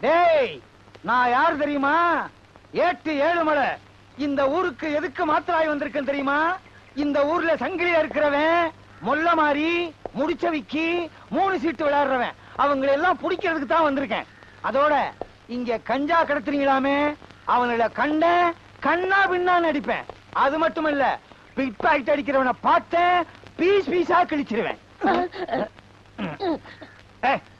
டேய் நான் யார் தெரியுமா? ஏட்டு ஏழுமலை. இந்த ஊருக்கு எதுக்கு மாத்திராய் வந்திருக்கேன் தெரியுமா? இந்த ஊர்ல சங்கிலியா இருக்கிறவன் மொல்ல மாறி முடிச்சவிக்கி மூணு சீட்டு விளையாடுறவன். அவங்களை எல்லாம் பிடிக்கிறதுக்கு தான் வந்திருக்கேன். அதோட இங்க கஞ்சா கடத்துறீங்களாமே? அவங்கள கண்ட கண்ணா பின்னான்னு அடிப்பேன். அது மட்டுமல்ல பிட் பாக்கெட் அடிக்கிறவனை பார்த்தேன் பீஸ் பீஸா கிழிச்சிருவேன்.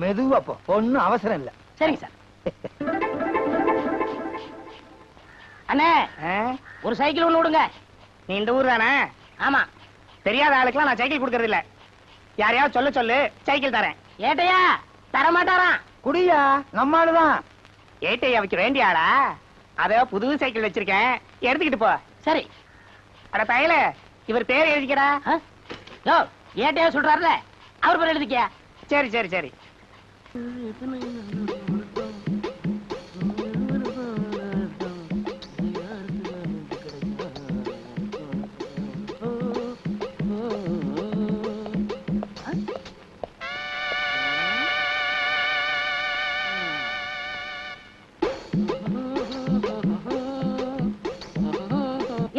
மெதுவா போ. ஒண்ணும் அவசரம் இல்ல. சரிங்க சார். அண்ணே? ஒரு சைக்கிள் ஒண்ணு விடுங்க. நீ இந்த ஊர் தானே ஆமா. தெரியாத ஆளுக்கெல்லாம் நான் சைக்கிள் கொடுக்கறது இல்ல. யாரையாவது சொல்ல சொல்லு சைக்கிள் தரேன். ஏட்டையா? தர மாட்டாராம் குடியா நம்மாளுதான் ஏட்டையா வைக்க வேண்டிய ஆளா? அத புது சைக்கிள் வச்சிருக்கேன். எடுத்துக்கிட்டு போ. சரி. அட தையல இவர் பேர் எழுதிக்கடா. ஏட்டையா சொல்றாருல. அவர் பேர் எழுதிக்கியா? சரி சரி சரி.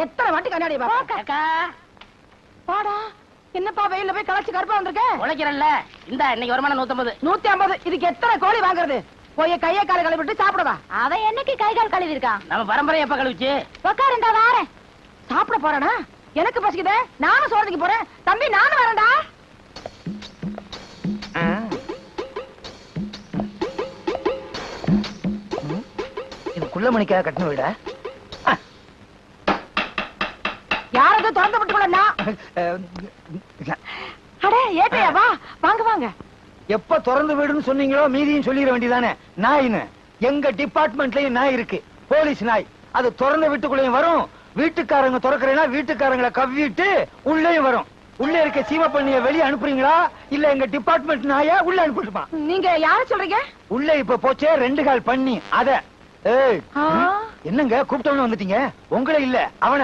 எத்தனை வாட்டி கண்ணாடி பாப்பா பாடா. என்னப்பா வெயில்ல போய் களைச்சு கருப்பா வந்திருக்க? உழைக்கிறல்ல. இந்த இன்னைக்கு வருமானம் நூத்தம்பது. நூத்தி ஐம்பது இதுக்கு எத்தனை கோழி வாங்குறது? போய் கைய கால கழுவிட்டு சாப்பிடவா? அவன் என்னைக்கு கை கால் கழுவி இருக்கான் நம்ம பரம்பரை எப்ப கழிச்சு உக்காருண்டா வாரேன். சாப்பிட போறேனா? எனக்கு பசிக்குதே. நானும் சோறதுக்கு போறேன். தம்பி நானும் வரேன்டா. இது குள்ள மணிக்காக கட்டின வீடா? யாரது திறந்து விட்டு கூட அடே ஏட்டையா வா வாங்க வாங்க. எப்ப திறந்து வீடுன்னு சொன்னீங்களோ மீதியும் சொல்லிட வேண்டியதானே? நாயின்னு. எங்க டிபார்ட்மெண்ட்லயும் நாய் இருக்கு. போலீஸ் நாய். அது திறந்த வீட்டுக்குள்ளேயும் வரும். வீட்டுக்காரங்க திறக்கிறேன்னா வீட்டுக்காரங்களை கவ்விட்டு உள்ளேயும் வரும். உள்ள இருக்க சீம பண்ணிய வெளியே அனுப்புறீங்களா? இல்ல எங்க டிபார்ட்மெண்ட் நாய உள்ள அனுப்பிட்டுமா? நீங்க யார சொல்றீங்க? உள்ள இப்ப போச்சே ரெண்டு கால் பண்ணி அத. என்னங்க கூப்பிட்டவன வந்துட்டீங்க? உங்களை இல்ல அவன.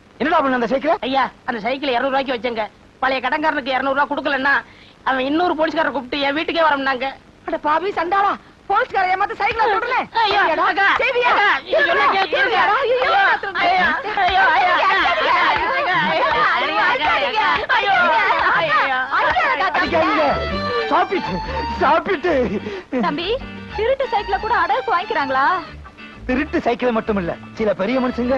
என்னடா பண்ண அந்த சைக்கிளை ஐயா அந்த சைக்கிள் இருநூறு ரூபாய்க்கு வச்சங்க பழைய கடன்காரனுக்கு இருநூறு ரூபாய் கொடுக்கலன்னா அவன் இன்னொரு போலீஸ்காரரை கூப்பிட்டு என் வீட்டுக்கே வரம்னாங்க அட பாவி சண்டாளா போலீஸ்கார ஏமாத்த சைக்கிள சுடல ஐயோ, அக்கா, அக்கா, இது சொன்னா கேட்கணுங்க. ஐயோ, ஐயோ, ஐயோ, ஐயோ, அக்கா, அக்கா, ஐயோ, ஐயோ, அக்கா, அக்கா, ஐயோ, ஐயோ, அடிக்காதீங்க சாப்பிட்டு சாப்பிட்டு தம்பி திருட்டு சைக்கிள கூட அடகுக்கு வாங்கிக்கிறாங்களா திருட்டு சைக்கிள் மட்டும் இல்ல சில பெரிய மனுஷங்க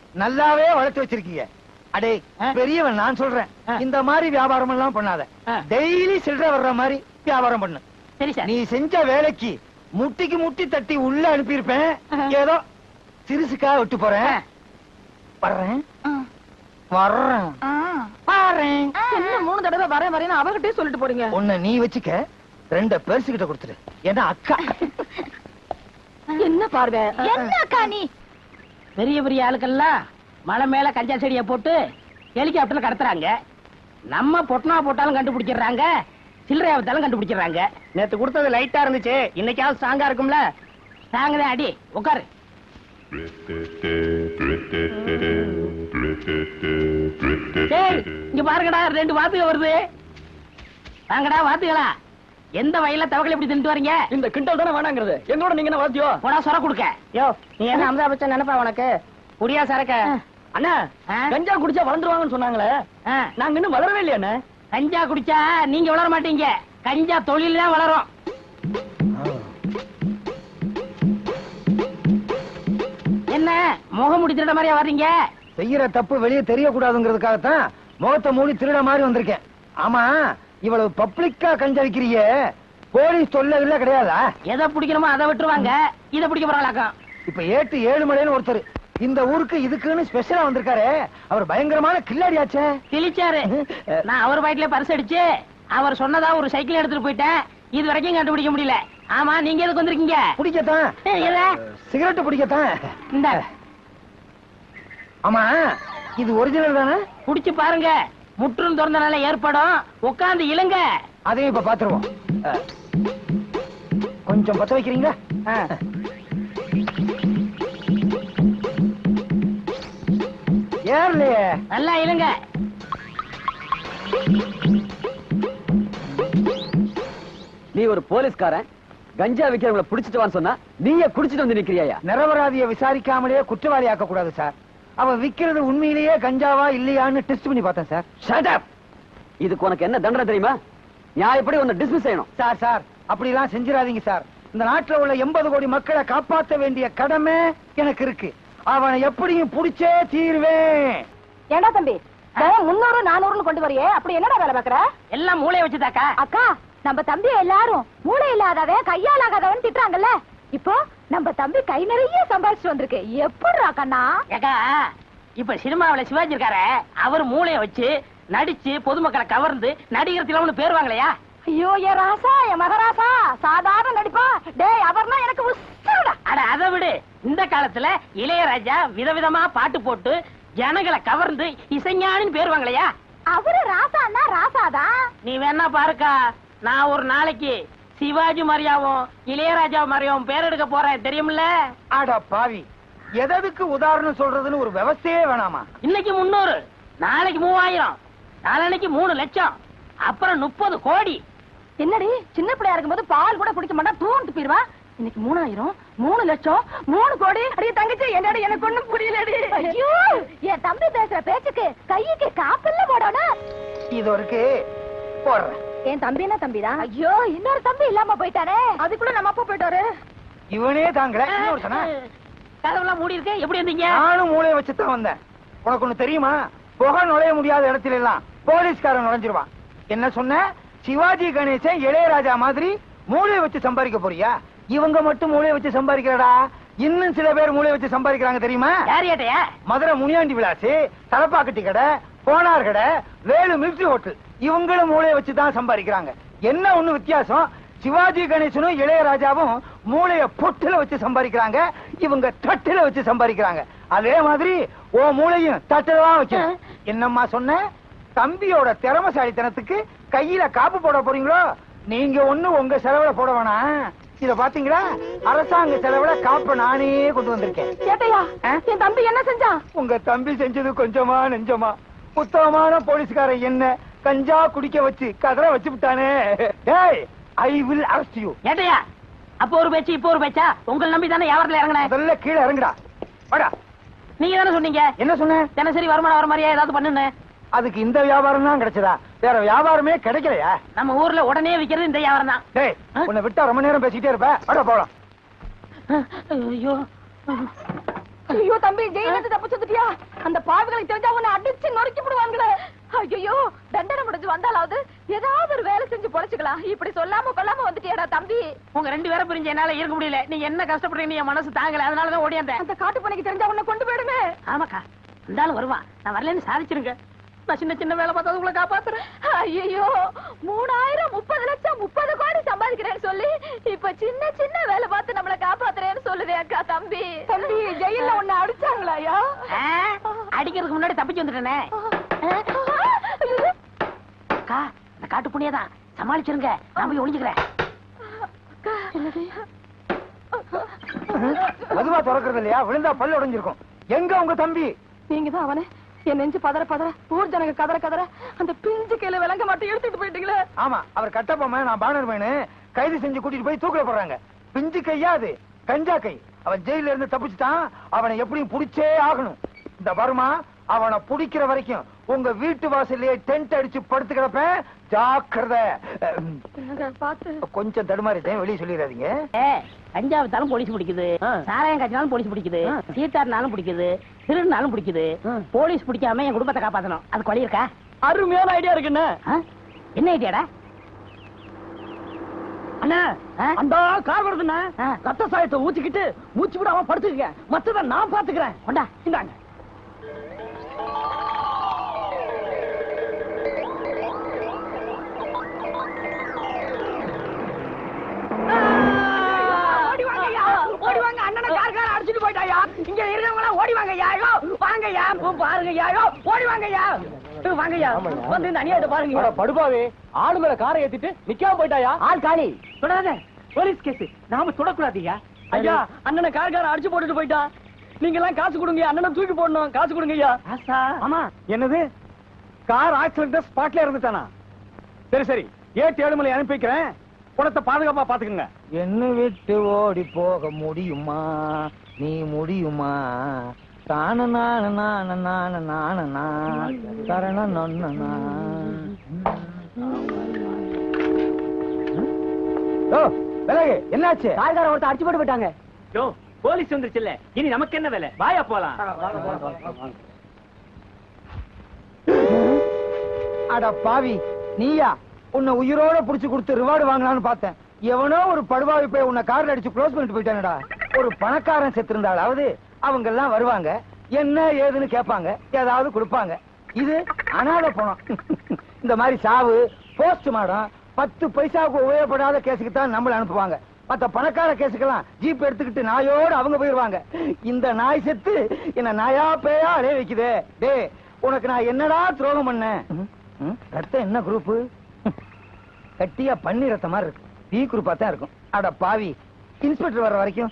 நல்லாவே வளர்த்து வச்சிருக்கீங்க. அடே? பெரியவன் நான் சொல்றேன். இந்த மாதிரி வியாபாரம் எல்லாம் பண்ணாத. டெய்லி சில்லற வர்ற மாதிரி வியாபாரம் பண்ணு. சரி சார். நீ செஞ்ச வேலைக்கு முட்டிக்கு முட்டி தட்டி உள்ள அனுப்பியிருப்பேன். ஏதோ சிறுசுக்கா விட்டு போறேன். ஆ. வர்றேன். வர்றேன். ஆ. பாறேன். என்ன மூணு தடவை வரேன் வரேன்னு அவகிட்டே சொல்லிட்டு போறீங்க? உன்னை நீ வச்சுக்க ரெண்ட பெருசு கிட்ட கொடுத்துரு ஏன்னா அக்கா. என்ன பார்வை? என்ன அக்கா நீ? பெரிய பெரிய ஆளுக்கெல்லாம் மலை மேல கஞ்சா செடியை போட்டு ஹெலிகாப்டர்ல கடத்துறாங்க. நம்ம பொட்டனா போட்டாலும் கண்டுபிடிச்சிடுறாங்க சில்லறையா வித்தாலும் கண்டுபிடிச்சிடுறாங்க. நேத்து கொடுத்தது லைட்டா இருந்துச்சு. இன்னைக்காவது ஸ்ட்ராங்கா இருக்கும்ல? தாங்க அடி. உட்காரு இங்க பாருங்கடா ரெண்டு வாத்துக வருது. வாங்கடா வாத்துகளா? எந்த வயல்ல தவக்கலை இப்படி தின்ட்டு வரீங்க? இந்த கிண்டல் தானே வேணாங்கிறது. எங்களோட நீங்க என்ன வாத்தியோ போடா சொர கொடுக்க. யோ நீ என்ன? அமிதா பச்சன் நினைப்பா உனக்கு? குடியா சரக்க? அண்ணா? கஞ்சா குடிச்சா வளர்ந்துருவாங்கன்னு சொன்னாங்களே. நாங்க இன்னும் வளரவே இல்லையா கஞ்சா குடிச்சா நீங்க வளர மாட்டீங்க. கஞ்சா தொழில் தான் வளரும். என்ன முகம் திருட மாதிரியா வர்றீங்க? செய்யற தப்பு வெளியே தெரியக்கூடாதுங்கிறதுக்காகத்தான் முகத்தை மூடி திருட மாதிரி வந்திருக்கேன். ஆமா இவ்வளவு பப்ளிக்கா கஞ்சா விக்கிறிய போலீஸ் தொல்லை இல்ல கிடையாதா? எதை பிடிக்கணுமோ அதை விட்டுருவாங்க. இதை பிடிக்க போறாங்களாக்கம் இப்ப ஏட்டு ஏழு மலைன்னு ஒருத்தர் இந்த ஊருக்கு இதுக்குன்னு ஸ்பெஷலா வந்திருக்காரு. அவர் பயங்கரமான கில்லாடியாச்சே கிழிச்சாரு. நான் அவர் பாக்கெட்ல பரிசு அடிச்சு அவர் சொன்னதா ஒரு சைக்கிள் எடுத்துட்டு போயிட்டேன். இது வரைக்கும் கண்டுபிடிக்க முடியல. ஆமா நீங்க எதுக்கு வந்திருக்கீங்க? பிடிக்கத்தான்? சிகரெட் பிடிக்கத்தான். இந்த. ஆமா இது ஒரிஜினல் தானே? குடிச்சு பாருங்க. முற்றும் திறந்தனால ஏற்படும். உட்கார்ந்து இழுங்க. அதையும் இப்ப பாத்துருவோம். கொஞ்சம் பத்த வைக்கிறீங்களா? ஆ. ஏறலையே. நல்லா இழுங்க. நீ ஒரு போலீஸ்காரன். கஞ்சா விக்கிறவங்கள புடிச்சிட்டு வான்னு சொன்னா நீயே குடிச்சிட்டு வந்து நிக்கிறியா நிரபராதிய விசாரிக்காமலே குற்றவாளி ஆக்க கூடாது சார். அவன் விக்கிறது உண்மையிலேயே கஞ்சாவா இல்லையான்னு டெஸ்ட் பண்ணி பார்த்தேன் சார் ஷட் அப் இதுக்கு உனக்கு என்ன தண்டனை தெரியுமா? நியாயப்படி உன்னை டிஸ்மிஸ் செய்யணும். சார் சார் அப்படிலாம் செஞ்சிடாதீங்க சார் இந்த நாட்டுல உள்ள எண்பது கோடி மக்களை காப்பாத்த வேண்டிய கடமை எனக்கு இருக்கு. அவனை எப்படியும் புடிச்சே தீர்வேன். ஏண்டா தம்பி? முன்னூறு நானூறுன்னு கொண்டு வரையே. அப்படி என்னடா வேலை பாக்குற எல்லாம் மூளைய வச்சுதாக்கா. அக்கா நம்ம தம்பி எல்லாரும் மூளை இல்லாதவன் கையால் ஆகாதவன் திட்டுறாங்கல்ல. இப்போ நம்ம தம்பி கை நிறைய சம்பாதிச்சு வந்திருக்கு. எப்படிடா கண்ணா? ஏக்கா இப்ப சினிமாவுல சிவாஜி இருக்காரு அவர் மூளைய வச்சு நடிச்சு பொதுமக்களை கவர்ந்து நடிகர் திலம்னு பேர் வாங்கலையா ஐயோ என் ராசா என் மகராசா சாதாரண நடிப்பா. டேய் அவர்னா எனக்கு உசுருடா. அட அதை விடு. இந்த காலத்துல இளையராஜா விதவிதமா பாட்டு போட்டு ஜனங்களை கவர்ந்து இசைஞானின்னு பேர் வாங்கலையா அவரு ராசான்னா ராசாதான். நீ வேணா பாருக்கா நான் ஒரு நாளைக்கு சிவாஜி மாதிரியாவும் இளையராஜா மாதிரியாவும் பேர் எடுக்க போறேன் தெரியுமில்ல? அட பாவி. எதற்கு உதாரணம் சொல்றதுன்னு ஒரு விவசாயே வேணாமா? இன்னைக்கு முன்னூறு நாளைக்கு மூவாயிரம் நாளைக்கு மூணு லட்சம் அப்புறம் முப்பது கோடி. என்னடி சின்ன பிள்ளையா இருக்கும்போது பால் கூட குடிக்க மாட்டா தூண்டு போயிருவா? இன்னைக்கு மூணாயிரம் மூணு லட்சம் மூணு கோடி. அடியே தங்கச்சி என்னடி எனக்கு ஒண்ணும் புரியலடி. ஐயோ! என் தம்பி பேசுற பேச்சுக்கு கைக்கு காப்பல்ல போடணும். இது இருக்கு. போடுறேன். என் தம்பி என்ன தம்பிதான் ஐயோ இன்னொரு தம்பி இல்லாம போயிட்டானே. அதுக்குள்ள நம்ம அப்பா போயிட்டாரு. இவனே தாங்கல இன்னொருத்தனா? கதவுலாம் மூடி இருக்கு எப்படி இருந்தீங்க நானும் மூளைய வச்சுதான் வந்தேன். உனக்கு ஒண்ணு தெரியுமா? புகை நுழைய முடியாத இடத்துல எல்லாம் போலீஸ்காரன் நுழைஞ்சிருவான். என்ன சொன்ன? சிவாஜி கணேசன் இளையராஜா மாதிரி மூளைய வச்சு சம்பாதிக்க போறியா? இவங்க மட்டும் மூளைய வச்சு சம்பாதிக்கிறடா? இன்னும் சில பேர் மூளைய வச்சு சம்பாதிக்கிறாங்க தெரியுமா? மதுரை முனியாண்டி விலாசு தலப்பாக்கட்டி கடை போனார் கடை வேலு மிலிட்டரி ஹோட்டல் இவங்களும் மூளைய வச்சு தான் சம்பாதிக்கிறாங்க. என்ன ஒண்ணு வித்தியாசம்? சிவாஜி கணேசனும் இளையராஜாவும் மூளைய பொட்டுல வச்சு சம்பாதிக்கிறாங்க. இவங்க தட்டுல வச்சு சம்பாதிக்கிறாங்க. அதே மாதிரி ஓ மூளையும் தட்டுல தான் வைக்கணும். என்னம்மா சொன்ன? தம்பியோட திறமசாலித்தனத்துக்கு கையில காப்பு போட போறீங்களோ? நீங்க ஒண்ணு உங்க செலவுல போட வேணாம். இத பாத்தீங்களா? அரசாங்க செலவுல காப்ப நானே கொண்டு வந்திருக்கேன். சேட்டையா? ஆ? என் தம்பி என்ன செஞ்சான்? உங்க தம்பி செஞ்சது கொஞ்சமா நெஞ்சமா. உத்தமமான போலீஸ்காரன் என்ன கஞ்சா குடிக்க வச்சு கதற வச்சு விட்டானே. டேய் ஐ வில் அரஸ்ட் யூ ஏட்டையா? அப்போ ஒரு பேச்சு இப்போ ஒரு பேச்சா? உங்களை நம்பி தானே வியாபாரத்துல இறங்கினேன். முதல்ல கீழே இறங்குடா. வாடா. நீங்க தானே சொன்னீங்க? என்ன சொன்னேன் தினசரி வருமானம் வர மாதிரியா ஏதாவது பண்ணுன்னு. அதுக்கு இந்த வியாபாரம் தான் கிடைச்சதா? வேற வியாபாரமே கிடைக்கலையா? நம்ம ஊர்ல உடனே விக்கிறது இந்த வியாபாரம் தான் டேய் உன்னை விட்டா ரொம்ப நேரம் பேசிக்கிட்டே இருப்ப. அட போலாம். ஐயோ. ஐயோ தம்பி ஜெயில இருந்து தப்பிச்சு வந்துட்டியா அந்த பாவிகளுக்கு தெரிஞ்சா உன்னை அடிச்சு நொறுக்கி விடுவாங்களே ஐயோ தண்டனை முடிஞ்சு வந்தாலாவது ஏதாவது ஒரு வேலை செஞ்சு பொழைச்சுக்கலாம். இப்படி சொல்லாம கொள்ளாம வந்துட்டியாடா தம்பி. உங்க ரெண்டு பேரும் பிரிஞ்சு என்னால இருக்க முடியல. நீங்க என்ன கஷ்டப்படுறீங்க என் மனசு தாங்கல. அதனாலதான் ஓடியாந்தேன் அந்த காட்டு பணிக்கு தெரிஞ்சா உன்னை கொண்டு போயிடுமே. ஆமாக்கா. இருந்தாலும் வருவான் நான் வரலன்னு சாதிச்சிருங்க. நான் சின்ன சின்ன வேலை பார்த்தா உங்களை காப்பாத்துறேன். ஐயோ மூணாயிரம் முப்பது லட்சம் முப்பது கோடி சம்பாதிக்கிறேன்னு சொல்லி இப்ப சின்ன சின்ன வேலை பார்த்து அக்கா தம்பி. தம்பி ஜெயில உன்னை அடிச்சாங்களாயா? ஆ, அடிக்கிறதுக்கு முன்னாடி தப்பிச்சு வந்துட்டேனே. அக்கா இந்த காட்டு புண்ணியதான். சமாளிச்சிருங்க. நான் போய் ஒளிஞ்சுக்கிறேன். மதுவா திறக்கிறது இல்லையா? விழுந்தா பல்லு உடைஞ்சிருக்கும். எங்க உங்க தம்பி? நீங்க தான் அவனே. என் நெஞ்சு பதற பதற ஊர் ஜனங்க கதற கதற அந்த பிஞ்சு கையில விளங்க மாட்டேன் எடுத்துட்டு போயிட்டீங்களே. ஆமா அவர் கட்டப்பொம்மை நான் பானர் மேனு கைது செஞ்சு கூட்டிட்டு போய் தூக்கில போடுறாங்க. பிஞ்சு கையா அது? கஞ்சா கை. அவன் ஜெயில இருந்து தப்பிச்சுட்டான். அவனை எப்படியும் புடிச்சே ஆகணும். இந்த வருமா அவனை புடிக்கிற வரைக்கும் உங்க வீட்டு வாசல்லையே டென்ட் அடிச்சு படுத்து கிடப்பேன். ஜாக்கிரதை. கொஞ்சம் தடுமாறிட்டேன் வெளியே சொல்லிடாதீங்க. ஏ கஞ்சா வித்தாலும் போலீஸ் பிடிக்குது. சாராயம் காய்ச்சினாலும் போலீஸ் பிடிக்குது. சீத்தாடினாலும் பிடிக்குது. திருடினாலும் பிடிக்குது. போலீஸ் பிடிக்காம என் குடும்பத்தை காப்பாத்தணும். அது கொலை இருக்கா? அருமையான ஐடியா இருக்குண்ணே. ஆ? என்ன ஐடியாடா அண்ணா? அந்த கார் வருதுண்ணா. ரத்த சாயத்தை ஊத்திக்கிட்டு மூச்சு விடாம படுத்துக்க மத்தத நான் பாத்துக்கிறேன். கொண்டா. இந்தாங்க. வாங்க. அடிச்சிட்டு போயிட்டாயா இங்க இருக்கவங்க எல்லாம் ஓடி வாங்கய்யா. ஐயோ வாங்கய்யா. பாருங்கய்யா. ஐயோ ஓடி வாங்கய்யா. ஏய், வாங்கய்யா. வந்து இந்த அநியாயத்தை பாருங்க படுபாவே ஆளு மேல காரை ஏத்திட்டு நிக்காம போயிட்டாயா? ஆள் காலி. தொடாத. Police case. நாம தொடக்கூடாதுயா ஐயா அண்ணனை கார் கார அடிச்சு போட்டுட்டு போயிட்டா. நீங்க எல்லாம் காசு கொடுங்க அண்ணனை தூக்கி போடணும். காசு கொடுங்க ஐயா ஆமா. என்னது? கார் ஆக்சிடென்ட் ஸ்பாட்ல இருந்துட்டானா சரி சரி. ஏட்டு ஏழுமலை அனுப்பி வைக்கிறேன். குணத்தை பாதுகாப்பா பாத்துக்கங்க. என்ன விட்டு ஓடி போக முடியுமா? நீ முடியுமா? தான நான நான நான நான கரண நொன்னா ஓ விலகு. என்னாச்சு? கார்கார ஒருத்தர் அடிச்சு போட்டு போயிட்டாங்க. யோ போலீஸ் வந்துருச்சுல்ல. இனி நமக்கு என்ன வேலை? வாயா போலாம். அட பாவி நீயா? உன்னை உயிரோட புடிச்சு கொடுத்து ரிவார்டு வாங்கலாம்னு பார்த்தேன். எவனோ ஒரு படுவாவி போய் உன்னை கார்ல அடிச்சு க்ளோஸ் பண்ணிட்டு போயிட்டானடா. ஒரு பணக்காரன் செத்திருந்தாலாவது அவங்க எல்லாம் வருவாங்க. என்ன ஏதுன்னு கேட்பாங்க. ஏதாவது கொடுப்பாங்க. இது அனாதை பணம். இந்த மாதிரி சாவு போஸ்ட் மாடம் பத்து பைசாவுக்கு உபயோகப்படாத கேஸுக்கு தான் நம்மள அனுப்புவாங்க. மத்த பணக்கார கேஸுக்கெல்லாம் ஜீப் எடுத்துக்கிட்டு நாயோட அவங்க போயிருவாங்க. இந்த நாய் செத்து என்ன நாயா பேயா அலைய வைக்குதே. டேய் உனக்கு நான் என்னடா துரோகம் பண்ணேன்? ரத்தம் என்ன குரூப் கட்டியா பன்னி ரத்த மாதிரி இருக்கு. பி குரூப்பா தான் இருக்கும். அட பாவி இன்ஸ்பெக்டர் வர்ற வரைக்கும்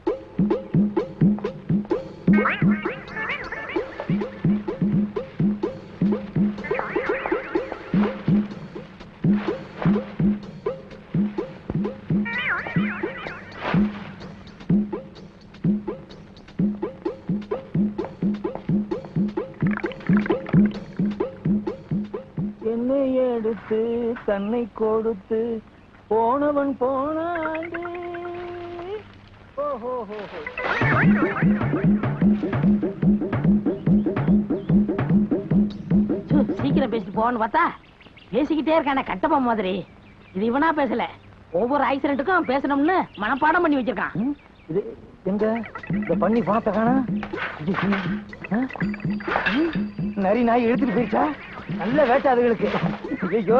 தன்னை கொடுத்து போனவன் போனாண்டு. ஓஹோ சீக்கிரம் பேசிட்டு போன்னு பார்த்தா பேசிக்கிட்டே இருக்கானே கட்டப்பா மாதிரி. இது இவனா பேசல. ஒவ்வொரு ஆக்சிடென்ட்டுக்கும் பேசணும்னு மனப்பாடம் பண்ணி வச்சிருக்கான். இது எங்க? இந்த பண்ணி பணத்தை காணா? நரி நாய் இழுத்துட்டு போயிடுச்சா நல்ல வேட்டை அதுகளுக்கு. ஐயோ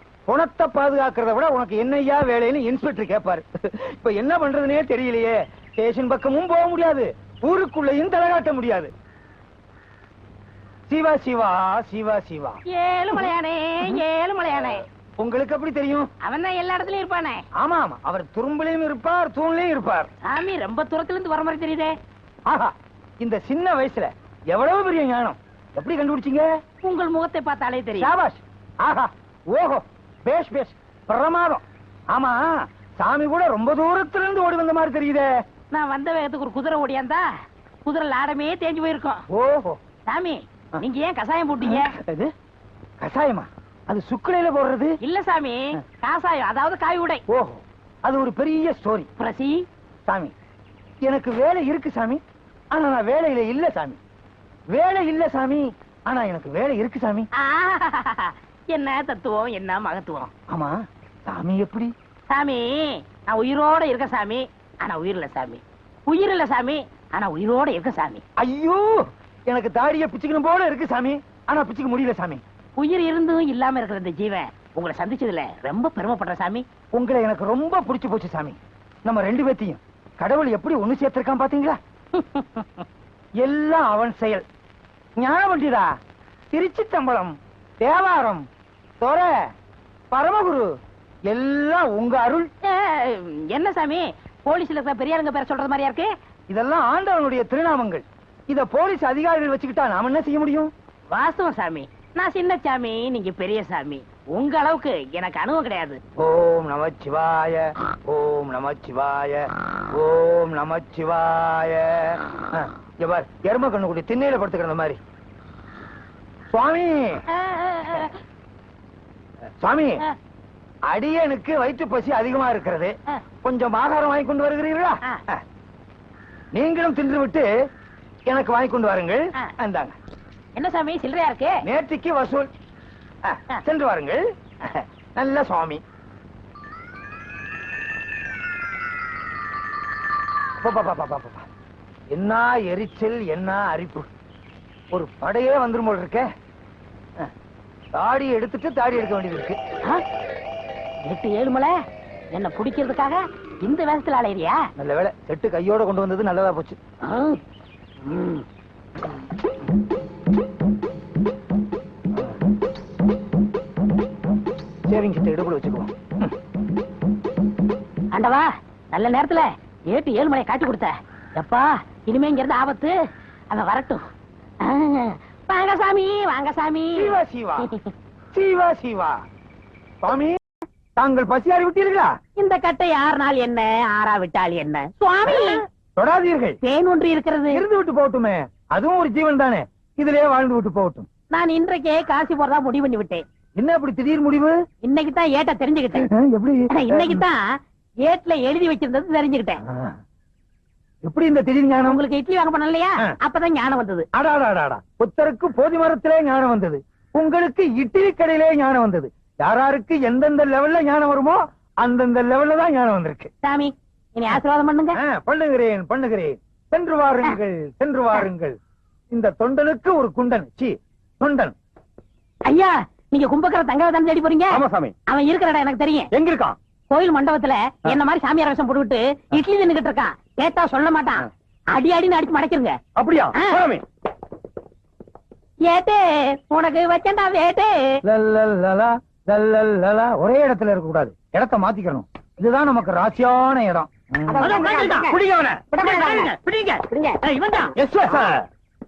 பணத்தை பாதுகாக்கிறத விட உனக்கு என்னய்யா வேலைன்னு இன்ஸ்பெக்டர் கேட்பாரு இப்ப என்ன பண்றதுனே தெரியலையே. ஸ்டேஷன் பக்கமும் போக முடியாது. ஊருக்குள்ளேயும் தலகாட்ட முடியாது. சிவா சிவா சிவா சிவா. ஏழு மலையானே ஏழு மலையானே. உங்களுக்கு எப்படி தெரியும்? அவன் தான் எல்லா இடத்துலயும் இருப்பானே. ஆமா ஆமா. அவர் துரும்புலயும் இருப்பார் தூண்லயும் இருப்பார். சாமி ரொம்ப தூரத்துல இருந்து வர மாதிரி தெரியுதே. ஆஹா இந்த சின்ன வயசுல எவ்வளவு பெரிய ஞானம்? எப்படி கண்டுபிடிச்சீங்க? உங்கள் முகத்தை பார்த்தாலே தெரியும். ஆஹா ஓஹோ. பேஷ் பேஷ். பிரமாதம். ஆமா சாமி கூட ரொம்ப தூரத்துல இருந்து ஓடி வந்த மாதிரி தெரியுதே. நான் வந்த வேகத்துக்கு ஒரு குதிரை ஓடியாந்தா குதிரை லாடமே தேஞ்சு போயிருக்கும். ஓஹோ. சாமி நீங்க ஏன் கசாயம் போட்டீங்க? இது கஷாயமா? அது சுக்குலையில போடுறது? இல்ல சாமி காசாயம் அதாவது காய் உடை. ஓஹோ. அது ஒரு பெரிய ஸ்டோரி. பிரசி. சாமி எனக்கு வேலை இருக்கு சாமி ஆனா நான் வேலையில இல்ல சாமி. வேலை இல்ல சாமி ஆனா எனக்கு வேலை இருக்கு சாமி. என்ன தத்துவம் என்ன மகத்துவம்? ஆமா சாமி எப்படி? சாமி நான் உயிரோட இருக்க சாமி ஆனா உயிர் இல்ல சாமி. உயிர் இல்ல சாமி ஆனா உயிரோட இருக்க சாமி. ஐயோ எனக்கு தாடிய பிச்சுக்கணும் போல இருக்கு சாமி ஆனா பிச்சுக்க முடியல சாமி. உயிர் இருந்தும் இல்லாம இருக்கிற இந்த ஜீவன் உங்களை சந்திச்சதுல ரொம்ப பெருமைப்படுறேன் சாமி. உங்களை எனக்கு ரொம்ப பிடிச்சு போச்சு சாமி. நம்ம ரெண்டு பேத்தையும். கடவுள் எப்படி ஒண்ணு சேர்த்திருக்கான் பாத்தீங்களா? எல்லாம் அவன் செயல். ஞானவண்டிதா திருச்சி தம்பலம் தேவாரம் தொர பரமகுரு எல்லாம் உங்க அருள். என்ன சாமி? போலீஸ்ல இருக்கிற பெரியாருங்க பேர சொல்றது மாதிரியா இருக்கு? இதெல்லாம் ஆண்டவனுடைய திருநாமங்கள். இத போலீஸ் அதிகாரிகள் வச்சுக்கிட்டா நாம என்ன செய்ய முடியும்? வாஸ்தவம் சாமி. நான் சின்ன சாமி நீங்க பெரிய சாமி. உங்க அளவுக்கு எனக்கு அனுபவம் கிடையாது. ஓம் நமச்சிவாய ஓம் நமச்சிவாய ஓம் நமச்சிவாய. பார் எரும கண்ணு குட்டி திண்ணையில படுத்துக்கிற மாதிரி. சுவாமி! சுவாமி அடியனுக்கு வயிற்று பசி அதிகமா இருக்கிறது. கொஞ்சம் ஆகாரம் வாங்கி கொண்டு வருகிறீர்களா. நீங்களும் தின்று விட்டு எனக்கு வாங்கி கொண்டு வாருங்கள். அந்தாங்க என்ன சாமி சில்லறையா இருக்கு? நேர்த்திக்கு வசூல். சென்று வாருங்கள். நல்ல சுவாமி. என்ன எரிச்சல் என்ன அரிப்பு. ஒரு படையே வந்துரும் போல இருக்க தாடி எடுத்துட்டு தாடி எடுக்க வேண்டியது இருக்கு? எட்டு ஏழு மலை என்ன பிடிக்கிறதுக்காக இந்த வேகத்துல அலையிறியா நல்ல வேளை செட்டு கையோட கொண்டு வந்தது நல்லதா போச்சு. சேவிங் கிட்ட இடுப்புல வச்சுக்குவோம். ஆண்டவா நல்ல நேரத்துல ஏட்டு ஏழு மலையை காட்டி கொடுத்த எப்பா இனிமே இங்க இருந்து ஆபத்து அவன் வரட்டும். வாங்க சாமி வாங்க சாமி. சிவா சிவா. சிவா சிவா. சுவாமி தாங்கள் பசியாறி விட்டீர்களா? இந்த கட்டை ஆறு நாள் என்ன? ஆறா விட்டால் என்ன? சுவாமி! தொடாதீர்கள். தேன் ஒன்று இருக்கிறது. இருந்து விட்டு போகட்டுமே. அதுவும் ஒரு ஜீவன் தானே. இதுலயே வாழ்ந்து விட்டு போகட்டும். நான் இன்றைக்கே காசி போறதா முடிவு பண்ணி விட்டேன். என்ன அப்படி திடீர் முடிவு? இன்னைக்கு தான் ஏட்ட தெரிஞ்சுக்கிட்டேன். எப்படி? இன்னைக்கு தான் ஏட்ல எழுதி வச்சிருந்தது தெரிஞ்சுக்கிட்டேன். எப்படி இந்த திடீர் ஞானம்? உங்களுக்கு இட்லி வாங்க பண்ண இல்லையா? ஆ. அப்பதான் ஞானம் வந்தது. அடாடாடாடா புத்தருக்கு போதி மரத்திலே ஞானம் வந்தது. உங்களுக்கு இட்லி கடையிலே ஞானம் வந்தது. யாராருக்கு எந்தெந்த லெவல்ல ஞானம் வருமோ அந்தந்த லெவல்ல தான் ஞானம் வந்திருக்கு. சாமி இனி ஆசீர்வாதம் பண்ணுங்க. பண்ணுகிறேன் பண்ணுகிறேன். சென்று வாருங்கள் சென்று வாருங்கள். இந்த தொண்டனுக்கு ஒரு குண்டன். சி தொண்டன். ஐயா நீங்க கும்பக்கர தங்கவை தானே தேடி போறீங்க? ஆமா சாமி. அவன் இருக்கிற இடம் எனக்கு தெரியும். எங்க இருக்கான்? கோயில் மண்டபத்துல என்ன மாதிரி சாமியார் வேஷம் போட்டுக்கிட்டு இட்லி தின்னுகிட்டு இருக்கான். கேட்டா சொல்ல மாட்டான். அடி அடின்னு அடிச்சு மடக்கிருங்க அப்படியா? ஏட்டே உனக்கு வச்சேன்டா வேட்டே. ஒரே இடத்துல இருக்க கூடாது இடத்த மாத்திக்கணும். இதுதான் நமக்கு ராசியான இடம்.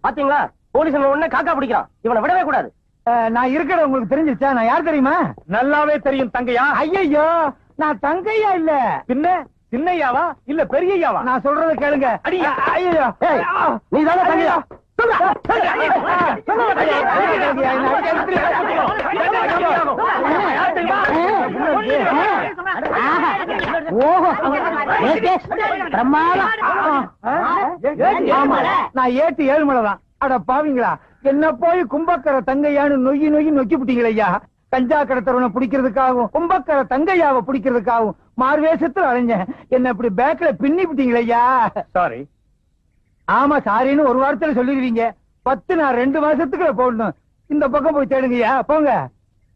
பாத்தீங்களா? போலீஸ் உடனே காக்கா பிடிக்கிறான். இவனை விடவே கூடாது. அஹ், நான் இருக்கிறது உங்களுக்கு தெரிஞ்சிருச்சா? நான் யார் தெரியுமா? நல்லாவே தெரியும் தங்கையா. ஐயோ நான் தங்கையா இல்ல. பின்ன? சின்னையாவா இல்ல பெரியய்யாவா நான் சொல்றத கேளுங்க அடியா. ஐயோ நீ தானே தங்கையா நான் ஏட்டு ஏழுமலை தான் அட பாவிங்களா என்ன போய் கும்பக்கர தங்கையான்னு நொய்யி நொய்யி நொக்கி விட்டீங்களே கஞ்சா கடத்தரவனை பிடிக்கிறதுக்காகவும் கும்பக்கர தங்கையாவை பிடிக்கிறதுக்காகவும் மார்வேஷத்துல அலைஞ்சேன். என்ன இப்படி பேக்ல பின்னி விட்டீங்களே ஐயா? சாரி ஆமா சாரின்னு ஒரு வாரத்துல சொல்லிடுவீங்க. பத்து நான் ரெண்டு மாசத்துக்குள்ள போடணும். இந்த பக்கம் போய் தேடுங்கய்யா போங்க.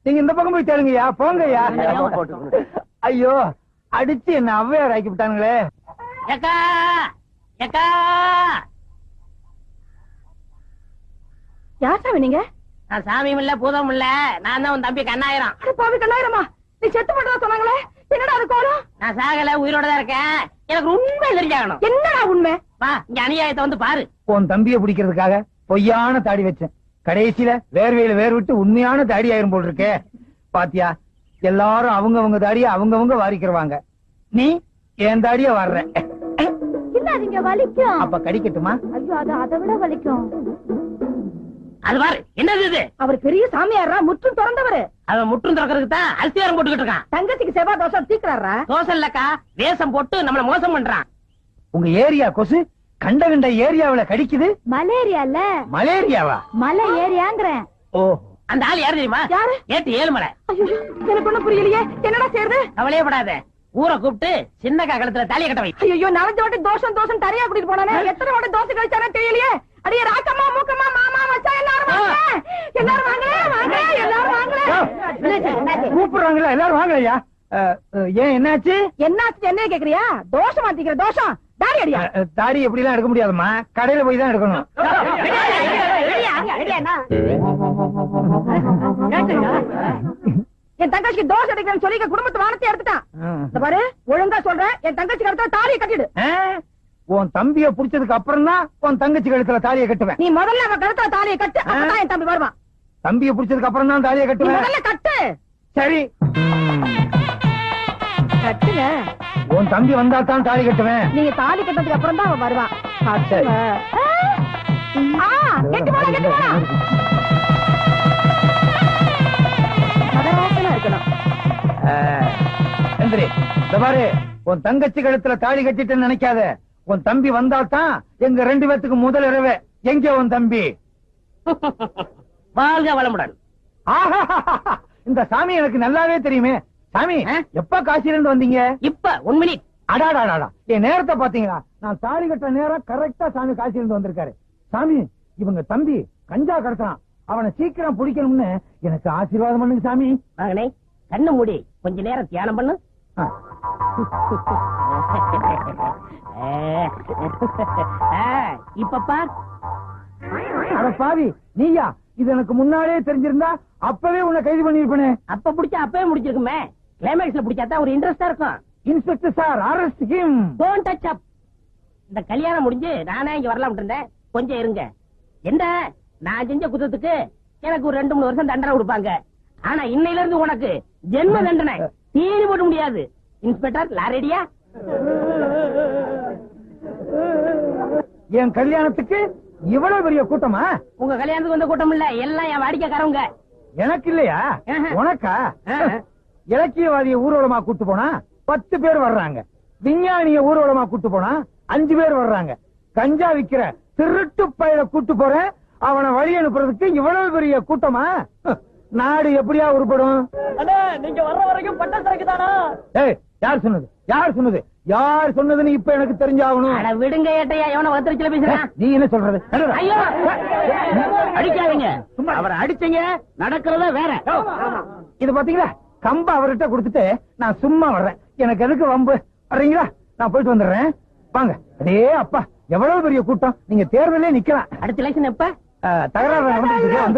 நீங்க இந்த பக்கம் போய் தேடுங்கய்யா போங்கய்யா ஐயோ. அடிச்சு என்ன ஔவையார் ஆக்கி விட்டானுங்களே யார் சாமி நீங்க? நான் சாமியும் இல்ல பூதம் இல்ல நான் தான் உன் தம்பி கண்ணாயிரம். பாவி கண்ணாயிரமா? நீ செத்து போட்டதா சொன்னாங்களே? என்னடா அது கோலம்? நான் சாகல உயிரோட தான் இருக்கேன். எனக்கு உண்மை தெரிஞ்சாகணும் என்னடா உண்மை? வா இங்க அநியாயத்தை வந்து பாரு. உன் தம்பியை பிடிக்கிறதுக்காக பொய்யான தாடி வச்சேன். கடைசியில வேர்வையில வேர் விட்டு உண்மையான தாடி ஆயிரும் போல் இருக்கே. பாத்தியா எல்லாரும் அவங்கவங்க தாடிய அவங்கவங்க வாரிக்கிறவாங்க. நீ என் தாடிய வர்ற. இல்ல நீங்க வலிக்கும்? அப்ப கடிக்கட்டுமா? ஐயோ அது அதை விட வலிக்கும். அது பாரு என்னது இது? அவர் பெரிய சாமியாரா முற்றும் திறந்தவரு. அவன் முற்றும் திறக்கிறதுக்கு தான் அல்சியாரம் போட்டுக்கிட்டு இருக்கான். தங்கச்சிக்கு செவ்வாய் தோசை தீக்குறாரா தோசை இல்லக்கா வேஷம் போட்டு நம்மள மோசம் பண்றான். உங்க ஏரியா கொசு கண்ட கண்ட ஏரியாவுல கடிக்குது? மலேரியால? மலேரியாவா? மலை ஏரியாங்கிறேன். ஓ. அந்த ஆள் யாரு தெரியுமா? யாரு? ஏட்டு ஏழுமலை. ஐயோ எனக்கு ஒண்ணும் புரியலையே. என்னடா செய்யறது கவலையே படாத. ஊரை கூப்பிட்டு சின்னக்கா கழுத்துல தாலியை கட்ட வை ஐயோ நலஞ்ச வாட்டி தோஷம் தோஷம் தரையா கூட்டிட்டு போனானே எத்தனை வாட்டி தோசை கழிச்சானே தெரியலையே அடியே ராக்கம்மா மூக்கம்மா மாமா மச்சான் எல்லாரும் வாங்க எல்லாரும் வாங்க வாங்க எல்லாரும் வாங்க? கூப்பிடுறாங்களா எல்லாரும் வாங்கலையா ஏன் என்னாச்சு என்னாச்சு என்ன கேக்குறியா தோஷம் மாத்திக்கிற தோஷம் தாடி அடியா தாடி எப்படி எல்லாம் எடுக்க முடியாதும்மா கடையில போய் தான் எடுக்கணும் என் தங்கச்சிக்கு தோசை அடிக்கிறேன்னு சொல்லி குடும்பத்து வானத்தை எடுத்துட்டான். பாரு ஒழுங்கா சொல்றேன் என் தங்கச்சிக்கு அடுத்த தாலியை கட்டிடு? உன் தம்பிய புடிச்சதுக்கு அப்புறம் தான் உன் தங்கச்சி கழுத்துல தாலியை கட்டுவேன். நீ முதல்ல அவன் கழுத்துல தாலியை கட்டு அப்பதான் என் தம்பி வருவான். தம்பிய புடிச்சதுக்கு அப்புறம் தான் தாலியை கட்டுவேன். முதல்ல கட்டு. சரி. கட்டுங்க. உன் தம்பி வந்தா தான் தாலி கட்டுவேன். நீங்க தாலி கட்டதுக்கு அப்புறம் தான் அவன் வருவான். கெட்டு போடா, கெட்டு போடா. பாரு உன் தங்கச்சி கழுத்துல தாலி கட்டிட்டேன்னு நினைக்காத. உன் தம்பி வந்தா தான் எங்க ரெண்டு பேத்துக்கு முதல் இரவு. எங்க உன் தம்பி? வாழ்க வளமுடன். ஆஹா இந்த சாமி எனக்கு நல்லாவே தெரியுமே. சாமி? எப்ப காசில இருந்து வந்தீங்க? இப்ப ஒன் மினிட் அடாடாடாடா. என் நேரத்தை பாத்தீங்களா நான் தாலி கட்ட நேரம் கரெக்டா சாமி காசில இருந்து வந்திருக்காரு. சாமி இவங்க தம்பி கஞ்சா கடத்துறான். அவனை சீக்கிரம் பிடிக்கணும்னு எனக்கு ஆசீர்வாதம் பண்ணுங்க சாமி. மகனே கண்ணு மூடி. கொஞ்ச நேரம் தியானம் பண்ணு. இப்ப பார். அட பாவி நீயா? இது எனக்கு முன்னாடியே தெரிஞ்சிருந்தா அப்பவே உன்னை கைது பண்ணிருப்பேனே அப்ப புடிச்சா அப்பவே முடிச்சிருக்குமே. கிளைமேக்ஸ்ல புடிச்சா தான் ஒரு இன்ட்ரெஸ்டா இருக்கும். Inspector sir arrest him don't touch up இந்த கல்யாணம் முடிஞ்சு நானே இங்க வரலாம் இருந்தேன். கொஞ்சம் இருங்க. என்ன? நான் செஞ்ச குத்தத்துக்கு எனக்கு ஒரு ரெண்டு மூணு வருஷம் தண்டனை கொடுப்பாங்க. ஆனா இன்னையில இருந்து உனக்கு ஜென்ம தண்டனை. தீனி போட முடியாது. இன்ஸ்பெக்டர் லாரேடியா என் கல்யாணத்துக்கு இவ்வளவு பெரிய கூட்டமா? உங்க கல்யாணத்துக்கு வந்த கூட்டம் இல்ல எல்லாம் என் வாடிக்கைக்காரவங்க. எனக்கு இல்லையா. உனக்கா. இலக்கியவாதிய ஊர்வலமா கூட்டு போனா பத்து பேர் வர்றாங்க. விஞ்ஞானிய ஊர்வலமா கூட்டு போனா அஞ்சு பேர் வர்றாங்க. கஞ்சா விக்கிற திருட்டு பயில கூட்டு போறேன். அவனை வழி அனுப்புறதுக்கு இவ்வளவு பெரிய கூட்டமா? நாடு எப்படியா உருப்படும்? நீங்க வர்ற வரைக்கும் பட்ட சரக்கு தானா? ஏய் யார் சொன்னது? யார் சொன்னது? யார் சொன்னதுன்னு இப்ப எனக்கு தெரிஞ்சாகணும். அட விடுங்க ஏட்டையா எவன வத்திரிச்சல பேசுறான் நீ என்ன சொல்றது. ஐயோ! அடிக்காதீங்க. அவரை அடிச்சீங்க நடக்கிறதா வேற. இது பாத்தீங்களா? கம்ப அவர்கிட்ட கொடுத்துட்டு நான் சும்மா வர்றேன். எனக்கு எதுக்கு வம்பு? வர்றீங்களா? நான் போயிட்டு வந்துடுறேன். வாங்க. அடே அப்பா எவ்வளவு பெரிய கூட்டம்? நீங்க தேர்தலே நிக்கலாம். அடுத்த எலெக்ஷன் எப்ப? அஹ், தகராறு சீக்கிரம்.